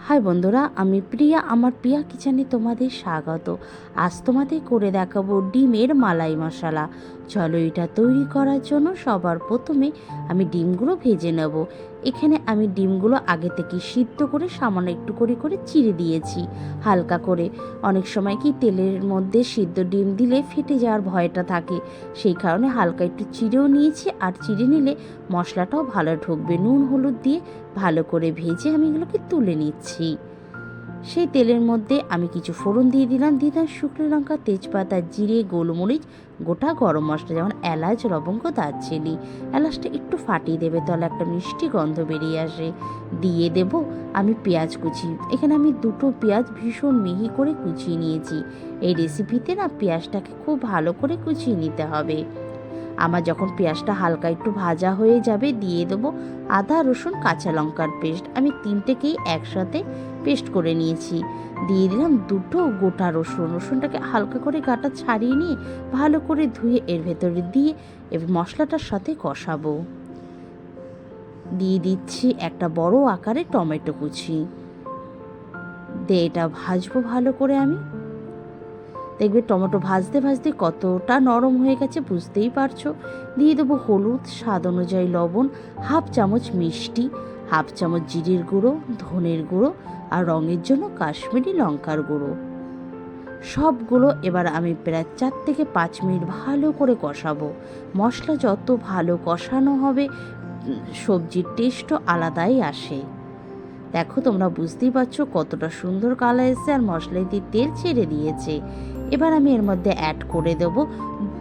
High বন্ধুরা, আমি প্রিয়া, আমার প্রিয়া কিচেনে তোমাদের স্বাগত। আজ তোমাদের করে দেখাবো ডিমের মালাই মশলা। চলো এটা তৈরি করার জন্য সবার প্রথমে আমি ডিমগুলো ভেজে নেব। এখানে আমি ডিমগুলো আগে থেকে সিদ্ধ করে, সামান্য একটু করে করে চিড়ে দিয়েছি, হালকা করে। অনেক সময় কি তেলের মধ্যে সিদ্ধ ডিম দিলে ফেটে যাওয়ার ভয়টা থাকে, সেই কারণে হালকা একটু চিড়েও নিয়েছি আর চিড়ে নিলে মশলাটাও ভালো ঢুকবে। নুন, হলুদ দিয়ে ভালো করে ভেজে আমি এগুলোকে তুলে নিচ্ছি। সেই তেলের মধ্যে আমি কিছু ফোড়ন দিয়ে দিলাম। দিলাম শুকনো লঙ্কা, তেজপাতা, জিরে, গোলমরিচ, গোটা গরম মশলা, যেমন এলাচ, লবঙ্গ, দারচিনি। এলাচটা একটু ফাটিয়ে দেবে, তাহলে একটা মিষ্টি গন্ধ বেরিয়ে আসে। দিয়ে দেব আমি পেঁয়াজ কুচি। এখানে আমি দুটো পেঁয়াজ ভীষণ মিহি করে কুচিয়ে নিয়েছি। এই রেসিপিতে না পেঁয়াজটাকে খুব ভালো করে কুচিয়ে নিতে হবে। আমার যখন পেঁয়াজটা হালকা একটু ভাজা হয়ে যাবে, দিয়ে দেবো আদা, রসুন, কাঁচা লঙ্কার পেস্ট। আমি তিনটেকেই একসাথে পেস্ট করে নিয়েছি। দিয়ে দিলাম দুটো গোটা রসুন। রসুনটাকে হালকা করে গাটা ছাড়িয়ে নিয়ে ভালো করে ধুয়ে এর ভেতরে দিয়ে এবার মশলাটার সাথে কষাবো। দিয়ে দিচ্ছি একটা বড় আকারে টমেটো কুচি। দিয়ে এটা ভাজবো ভালো করে আমি। দেখবে টমেটো ভাজতে ভাজতে কতটা নরম হয়ে গেছে বুঝতেই পারছ। দিয়ে দেবো হলুদ, স্বাদ অনুযায়ী লবণ, হাফ চামচ মিষ্টি হাফ চামচ জিরের গুঁড়ো, ধনের গুঁড়ো আর রঙের জন্য কাশ্মীরি লঙ্কার গুঁড়ো। সবগুলো এবার আমি প্রায় চার থেকে পাঁচ মিনিট ভালো করে কষাবো। মশলা যত ভালো কষানো হবে, সবজির টেস্টও আলাদাই আসে। দেখো তোমরা বুঝতেই পারছ কতটা সুন্দর কালার এসেছে আর মশলাটি তেল ছেড়ে দিয়েছে। এবার আমি এর মধ্যে অ্যাড করে দেবো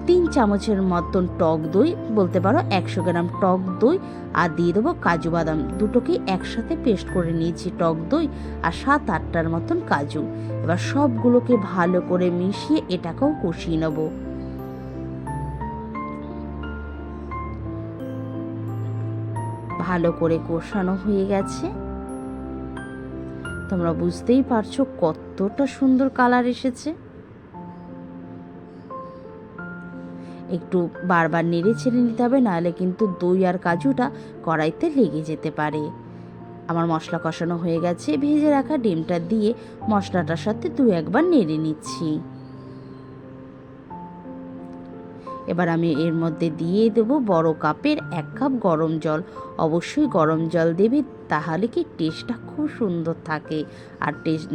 তিন চামচের মতন টক দই, বলতে পারো একশো গ্রাম টক দই, আর দিয়ে দেবো কাজু বাদাম। দুটোকেই একসাথে পেস্ট করে নিয়েছি টক দই আর সাত আটটার মতন কাজু। এবার সবগুলোকে ভালো করে মিশিয়ে এটাকেও কষিয়ে নেব। ভালো করে কষানো হয়ে গেছে। তোমরা বুঝতেই পারছ কতটা সুন্দর কালার এসেছে। একটু বারবার নেড়ে ছেড়ে নিতে হবে, নাহলে কিন্তু দই আর কাজুটা কড়াইতে লেগে যেতে পারে। আমার মশলা কষানো হয়ে গেছে, ভেজে রাখা ডিমটা দিয়ে মশলাটার সাথে দু একবার নেড়ে নিচ্ছি। এবার আমি এর মধ্যে দিয়ে দেব বড় কাপের এক কাপ গরম জল। অবশ্যই গরম জল দেবে, তাহলে কি টেস্টটা খুব সুন্দর থাকে, আর টেস্ট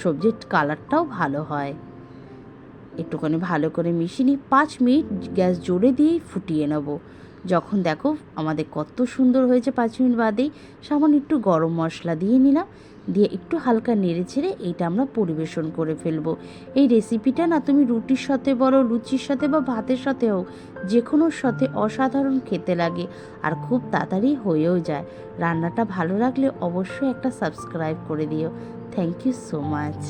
সবজির কালারটাও ভালো হয়। একটুখানি ভালো করে মিশিয়ে নিই পাঁচ মিনিট গ্যাস জোরে দিয়েই ফুটিয়ে নেব। যখন দেখো আমাদের কত সুন্দর হয়েছে পাঁচ মিনিট বাদেই, সামান্য একটু গরম মশলা দিয়ে নিলাম, দিয়ে একটু হালকা নেড়ে ছেড়ে এইটা আমরা পরিবেশন করে ফেলব। এই রেসিপিটা না তুমি রুটির সাথে বলো, লুচির সাথে বা ভাতের সাথে হোক, যে কোনোর সাথে অসাধারণ খেতে লাগে আর খুব তাড়াতাড়ি হয়েও যায়। রান্নাটা ভালো লাগলে অবশ্যই একটা সাবস্ক্রাইব করে দিও। Thank you so much